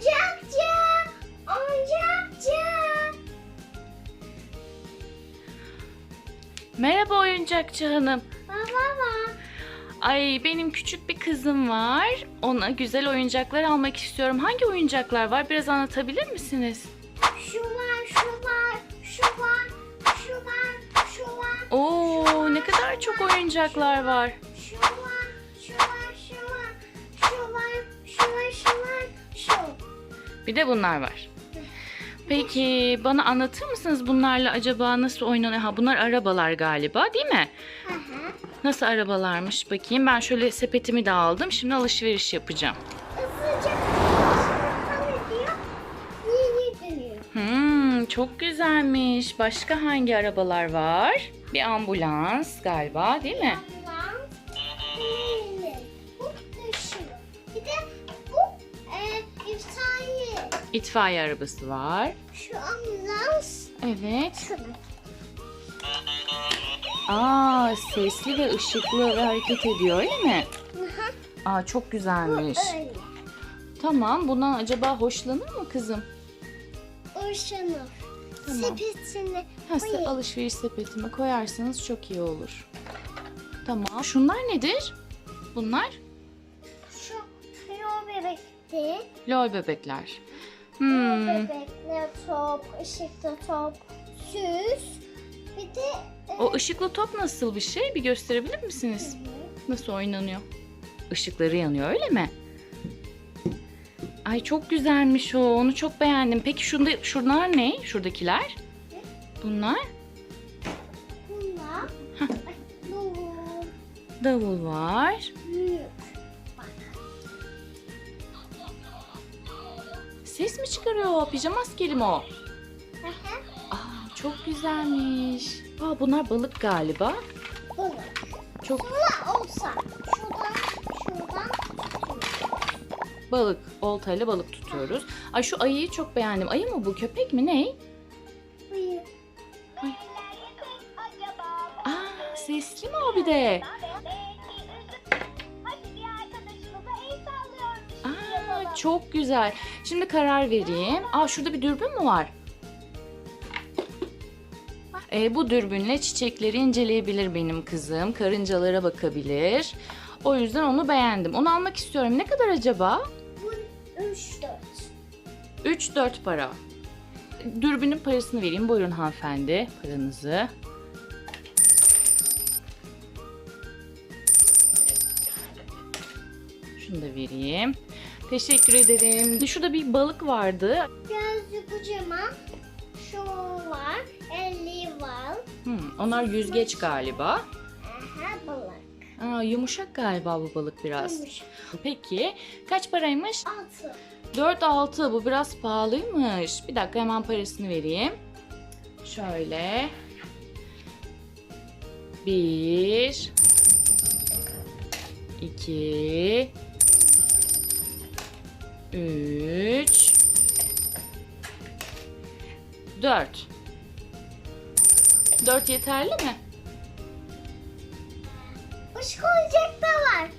Oyuncakçı. Oyuncakçı. Merhaba oyuncakçı hanım. Baba. Ay benim küçük bir kızım var. Ona güzel oyuncaklar almak istiyorum. Hangi oyuncaklar var? Biraz anlatabilir misiniz? Şu var, şu var, şu var, şu var, şu var. Oo ne kadar çok oyuncaklar var, Bir de bunlar var. Peki bana anlatır mısınız bunlarla acaba nasıl oynanıyor? Ha bunlar arabalar galiba değil mi? Hı hı. Nasıl arabalarmış bakayım. Ben şöyle sepetimi de aldım. Şimdi alışveriş yapacağım. Yeni dönüyor. Hmm, çok güzelmiş. Başka hangi arabalar var? Bir ambulans galiba değil mi? İtfaiye. Arabası var. Şu ambulans. Evet. Aa, sesli ve ışıklı ve hareket ediyor öyle mi? Aa, çok güzelmiş. öyle. Tamam, bundan acaba hoşlanır mı kızım? Irşanır. Tamam. Sepetine Ha, koyayım. alışveriş sepetime koyarsanız çok iyi olur. Tamam. Şunlar nedir? Bunlar Şu yol bebekti. lol bebekler. Hmm. bebekle top, ışıklı top, süs. Bir de e, O ışıklı top nasıl bir şey? Bir gösterebilir misiniz? Nasıl oynanıyor? Işıkları yanıyor öyle mi? Ay çok güzelmiş o. Onu çok beğendim. Peki şunda, şunlar ne? Şuradakiler? Bunlar bunlar bu davul var. büyük. Ses mi çıkarıyor? Pijama askeri mi o? Aa çok güzelmiş. Aa bunlar balık galiba. Bunu. Çok Bunlar olsa şuradan şuradan balık. Oltayla balık tutuyoruz. Ay şu ayıyı çok beğendim. Ayı mı bu? Köpek mi? Ne? büyük. Aa sesli mi o bir de? Çok güzel. Şimdi karar vereyim. Aa şurada bir dürbün mü var? Ee, bu dürbünle çiçekleri inceleyebilir benim kızım. Karıncalara bakabilir. O yüzden onu beğendim. Onu almak istiyorum. Ne kadar acaba? Bu 3 4. 3-4 para. Dürbünün parasını vereyim. Buyurun hanımefendi paranızı. Şunu da vereyim. Teşekkür ederim. Şurada bir balık vardı. Gözlü kocaman. Şu var. Elli var. Hmm, onlar yüzgeç galiba. Aha balık. Aa, yumuşak galiba bu balık biraz. Yumuş. Peki kaç paraymış? 6. 4-6 bu biraz pahalıymış. Bir dakika hemen parasını vereyim. Şöyle. Bir. iki, Üç. Dört. Dört yeterli mi? Işık oyuncak da var.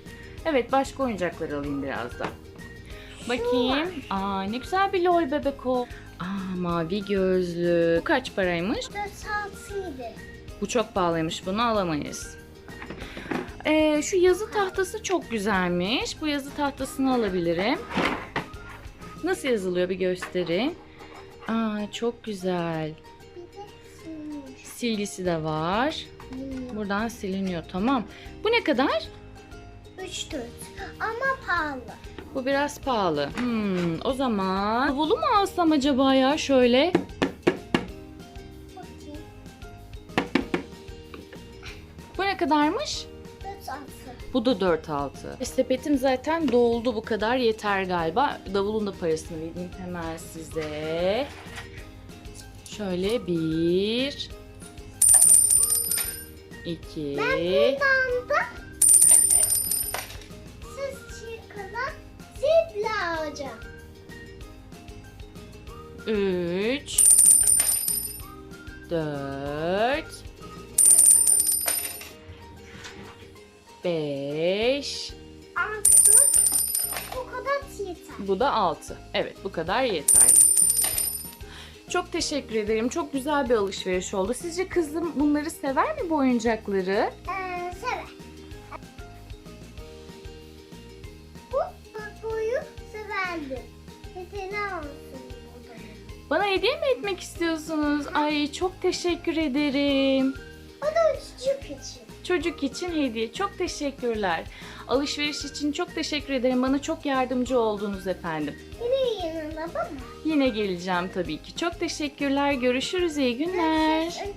Evet başka oyuncaklar alayım biraz da. Bakayım. Aa ne güzel bir lol bebek o. Aa mavi gözlü. Bu kaç paraymış? 4 6 7. Bu çok pahalıymış. Bunu alamayız. Ee, şu yazı tahtası çok güzelmiş. Bu yazı tahtasını alabilirim. Nasıl yazılıyor bir göstereyim. Aa çok güzel. Silgisi de var. Buradan siliniyor tamam. Bu ne kadar? 3 4. Ama pahalı. Bu biraz pahalı. Hmm, o zaman davulu mu alsam acaba ya şöyle? Bu ne kadarmış? 4 6. Bu da 4-6. E, sepetim zaten doldu bu kadar yeter galiba. Davulun da parasını vereyim hemen size. Şöyle bir, iki, Buradan da siz çıkana zipla alacağım. üç, dört, beş, 6. O kadar yeter. Bu da 6. Evet bu kadar yeterli. Çok teşekkür ederim. Çok güzel bir alışveriş oldu. Sizce kızım bunları sever mi bu oyuncakları? Ee, sever. Bu boyu severdi. Alsın burada. Bana hediye mi etmek istiyorsunuz? Ay çok teşekkür ederim. O da çocuk için. Çocuk için hediye. Çok teşekkürler. Alışveriş için çok teşekkür ederim. Bana çok yardımcı oldunuz efendim. Yine yanında baba. Yine geleceğim tabii ki. Çok teşekkürler. Görüşürüz. İyi günler. Görüşürüz.